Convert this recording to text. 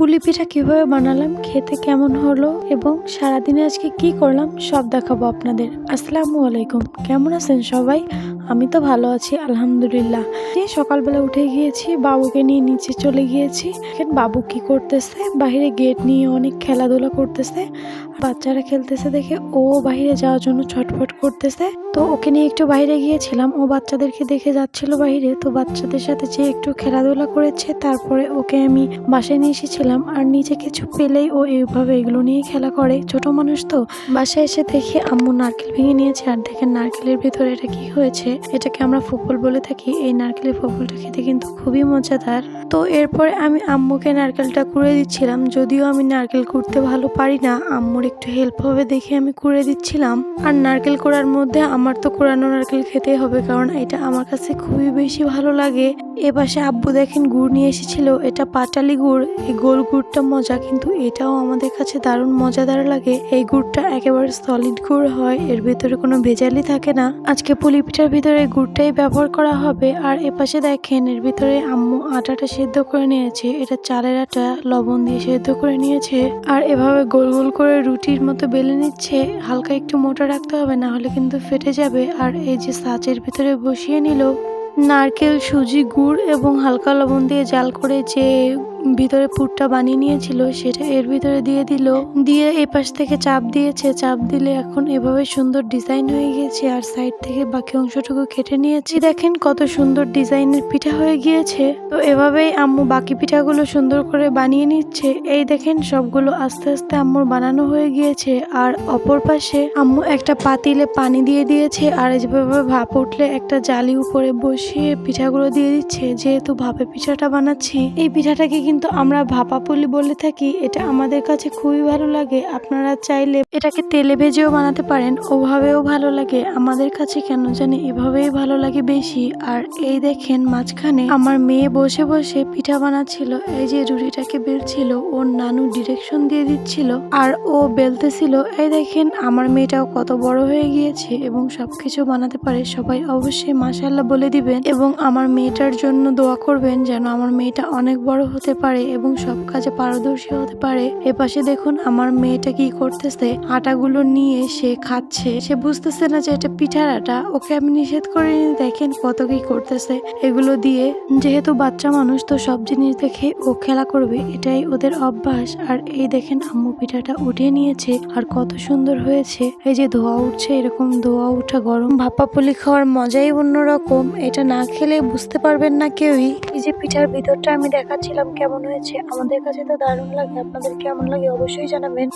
পুলি পিঠা কীভাবে বানালাম, খেতে কেমন হলো এবং সারাদিনে আজকে কি করলাম, সব দেখাবো আপনাদের। আসসালামু আলাইকুম। কেমন আছেন সবাই? আমি তো ভালো আছি, আলহামদুলিল্লাহ। এই সকালবেলা উঠে গিয়েছি, বাবুকে নিয়ে নিচে চলে গিয়েছি। এখন বাবু কি করতেছে, বাইরে গেট নিয়ে অনেক খেলাধুলা করতেছে। বাচ্চারা খেলতেছে দেখে ও বাইরে যাওয়ার জন্য ছটফট করতেছে। তো ওকে নিয়ে একটু বাইরে গিয়েছিলাম, ও বাচ্চাদেরকে দেখে যাচ্ছিল বাইরে। তো বাচ্চাদের সাথে যে একটু খেলাধুলা করেছে, তারপরে ওকে আমি বাসায় নিয়ে এসেছিলাম। আর নিচে কিছু পেলেই ও এইভাবে এগুলো নিয়ে খেলা করে। ছোট মানুষ তো, বাসায় এসে দেখে আম্মু নারকেল ভেঙে নিয়েছে। আর দেখেন নারকেলের ভিতরে এটা কি হয়েছে? এটাকে আমরা ফুফল বলে থাকি। এই নারকেলের ফুফলটা খেতে কিন্তু খুবই মজাদার। তো এরপরে আমি আম্মুকে নারকেলটা কুড়ে দিচ্ছিলাম। যদিও আমি নারকেল কুড়তে ভালো পারি না, আম্মুর একটু হেল্প হবে দেখে আমি কুড়ে দিচ্ছিলাম। আর নারকেল কোড়ার মধ্যে আমার তো কোড়ানো নারকেল খেতেই হবে, কারণ এটা আমার কাছে খুবই বেশি ভালো লাগে। এপাশে আব্বু দেখেন গুড় নিয়ে এসেছিল, এটা পাটালি গুড়। এই গোল গুড়টা মজা, কিন্তু এটাও আমাদের কাছে দারুণ মজাদার লাগে। এই গুড়টা একেবারে সলিড গুড় হয়, এর ভিতরে কোনো ভেজালই থাকে না। আজকে পুলি পিঠার ভিতরে গুড়টাই ব্যবহার করা হবে আর এপাশে দেখেন, এর ভিতরে আম্মু আটাটা সেদ্ধ করে নিয়েছে, এটা চালের আটা, লবণ দিয়ে সেদ্ধ করে নিয়েছে আর এভাবে গোল গোল করে রুটির মতো বেলে নিচ্ছে, হালকা একটু মোটা রাখতে হবে, না হলে কিন্তু ফেটে যাবে আর এই যে সাচের ভিতরে বসিয়ে নিল, নারকেল, সুজি, গুড় এবং হালকা লবণ দিয়ে জাল করে যে ভিতরে পুরটা বানিয়ে নিয়েছিল, সেটা এর ভিতরে দিয়ে দিল। দিয়ে এই পাশ থেকে চাপ দিয়েছে, চাপ দিলে এখন এভাবে সুন্দর ডিজাইন হয়ে গিয়েছে আর সাইড থেকে বাকি অংশটুকু কেটে নিয়েছি। দেখেন কত সুন্দর ডিজাইনের পিঠা হয়ে গিয়েছে। তো এভাবেই আম্মু বাকি পিঠাগুলো সুন্দর করে বানিয়ে নিচ্ছে। এই দেখেন সবগুলো আস্তে আস্তে আম্মুর বানানো হয়ে গিয়েছে। আর অপর পাশে আম্মু একটা পাতিলে পানি দিয়ে দিয়েছে আর যেভাবে ভাপ উঠলে একটা জালি উপরে বসিয়ে পিঠাগুলো দিয়ে দিচ্ছে। যেহেতু ভাপে পিঠাটা বানাচ্ছি, এই পিঠাটাকে কিন্তু আমরা ভাপা পুলি বলে থাকি, এটা আমাদের কাছে খুবই ভালো লাগে। আপনারা চাইলে এটাকে তেলে ভেজেও বানাতে পারেন, ওভাবেও ভালো লাগে। আমাদের কাছে কেন জানি এভাবেই ভালো লাগে বেশি। আর এই দেখেন মাঝখানে আমার মেয়ে বসে বসে পিঠা বানাচ্ছিল, এই যে রুটিটাকে বেলছিল, ওর নানু ডিরেকশন দিয়ে দিচ্ছিল, আর ও বেলতেছিল। এই দেখেন আমার মেয়েটাও কত বড় হয়ে গিয়েছে এবং সবকিছু বানাতে পারে। সবাই অবশ্যই মাশাল্লাহ বলে দিবেন এবং আমার মেয়েটার জন্য দোয়া করবেন যেন আমার মেয়েটা অনেক বড় হতে পারে এবং সব কাজে পারদর্শী হতে পারে। এপাশে দেখুন আমার মেয়েটা কি করতেছে। আটাগুলো নিয়ে সে খাচ্ছে। সে বুঝতেছে না যে এটা পিঠার আটা। ওকে আমি নিষেধ করে দেখেন কত কি করতেছে। এগুলো দিয়ে যেহেতু বাচ্চা মানুষ, তো সব জিনিস দেখে ও খেলা করবে। এটাই ওদের অভ্যাস। আর এই দেখেন আম্মু পিঠাটা উঠিয়ে নিয়েছে। আর কত সুন্দর হয়েছে। এই যে ধোয়া উঠছে, এরকম ধোয়া উঠা গরম। ভাপা পুলি খাওয়ার মজাই অন্যরকম। এটা না খেলে বুঝতে পারবেন না কেউই। এই যে পিঠার ভিতরটা আমি দেখাচ্ছিলাম কেমন হয়েছে? আমাদের কাছে তো দারুণ লাগে আপনাদের কেমন লাগে অবশ্যই জানাবেন।